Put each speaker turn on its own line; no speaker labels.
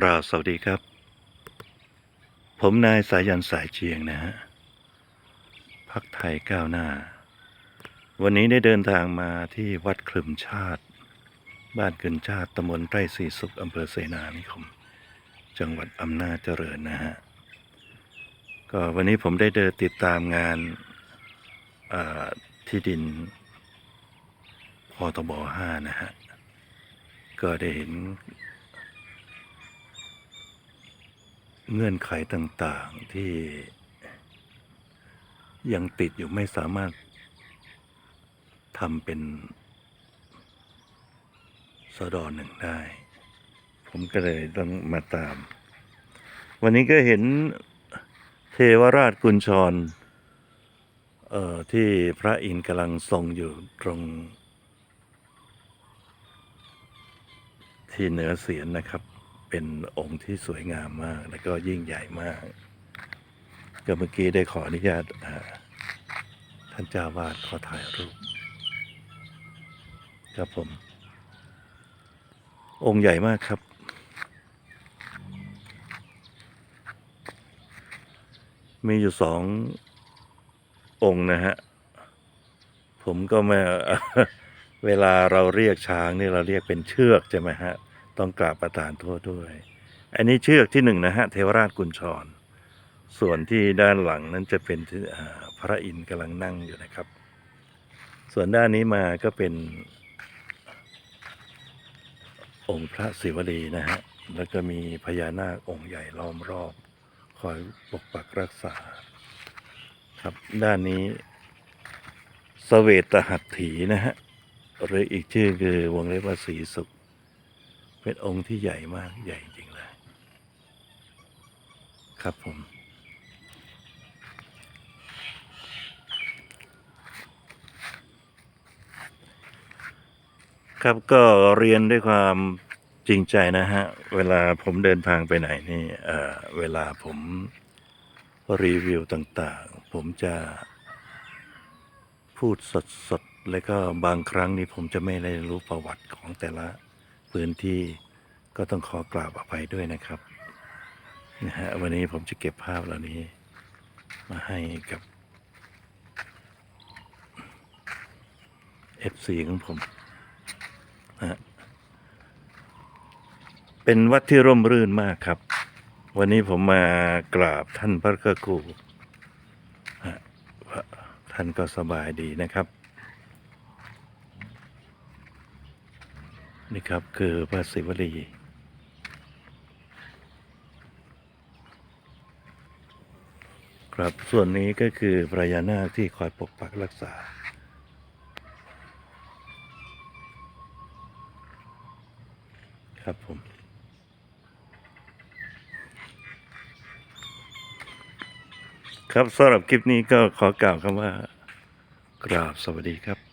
กราบสวัสดีครับ ผมนายสายันสายเชียงนะฮะพักไทยก้าวหน้า วันนี้ได้เดินทางมาที่วัดคลึมชาติ บ้านกึนชาติตำบลไร่สีสุขอำเภอเสนานิคม จังหวัดอำนาจเจริญนะฮะ ก็วันนี้ผมได้เดินติดตามงานที่ดินพตบห้านะฮะ ก็ได้เห็น เงื่อนไขต่างๆที่ยังติดอยู่ไม่สามารถทำเป็นสดอหนึ่งได้ ผมก็เลยต้องมาตาม วันนี้ก็เห็นเทวราชกุญชร เอ่อ ที่พระอินทร์กำลังทรงอยู่ตรง ที่เหนือเสียนนะครับ เป็นองค์ที่สวยงามมาก แล้วก็ยิ่งใหญ่มาก ก็เมื่อกี้ได้ขออนุญาตท่านเจ้าวาดขอถ่ายรูป ครับผม องค์ใหญ่มากครับ มีอยู่สององค์นะฮะ ผมก็ไม่เวลาเราเรียกช้างนี่เราเรียกเป็นเชือกใช่ไหมฮะ ต้องกราบประทานโทษด้วย อันนี้เชือกที่หนึ่งนะฮะเทวราชกุญชร ส่วนที่ด้านหลังนั้นจะเป็นพระอินทร์กำลังนั่งอยู่นะครับ ส่วนด้านนี้มาก็เป็น องค์พระศิวลีนะฮะ แล้วก็มีพญานาคองค์ใหญ่ล้อมรอบ คอยปกปักรักษา ครับด้านนี้สเวตหัตถีนะฮะ หรืออีกชื่อคือวงเล็บว่าสีสุข เป็นองค์ที่ใหญ่มากใหญ่จริงเลย ครับผม ครับก็เรียนด้วยความจริงใจนะฮะ เวลาผมเดินทางไปไหนนี่เเวลาผมรีวิวต่างๆ ผมจะพูดสดๆ แล้วก็บางครั้งนี่ผมจะไม่ได้รู้ประวัติของแต่ละ พื้นที่ก็ต้องขอกราบอภัยด้วยนะครับนะฮะวันนี้ผมจะเก็บภาพเหล่านี้ มาให้กับ FC ของผมฮะเป็นวัดที่ร่มรื่นมากครับ วันนี้ผมมากราบท่านพระกครูฮะท่านก็สบายดีนะครับ นี่ครับคือพระศิวลีครับส่วนนี้ก็คือพระยานาคที่คอยปกปักรักษา ครับผมครับสำหรับคลิปนี้ก็ขอกล่าวคำว่า กราบสวัสดีครับ